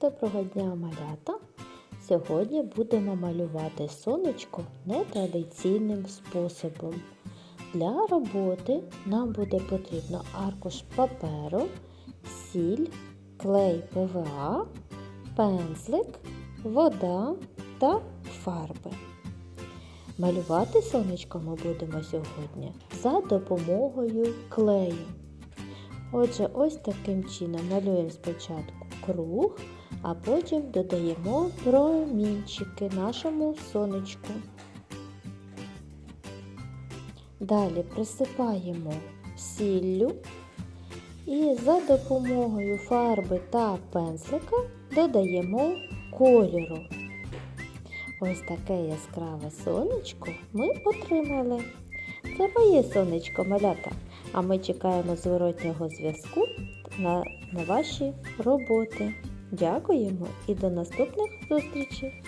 Доброго дня, малята! Сьогодні будемо малювати сонечко нетрадиційним способом. Для роботи нам буде потрібно аркуш паперу, сіль, клей ПВА, пензлик, вода та фарби. Малювати сонечко ми будемо сьогодні за допомогою клею. Отже, ось таким чином малюємо спочатку круг, а потім додаємо промінчики нашому сонечку. Далі присипаємо сіллю і за допомогою фарби та пензлика додаємо кольору. Ось таке яскраве сонечко ми отримали. Це моє сонечко малята. А ми чекаємо зворотнього зв'язку на, на ваші роботи. Дякуємо і до наступних зустрічей!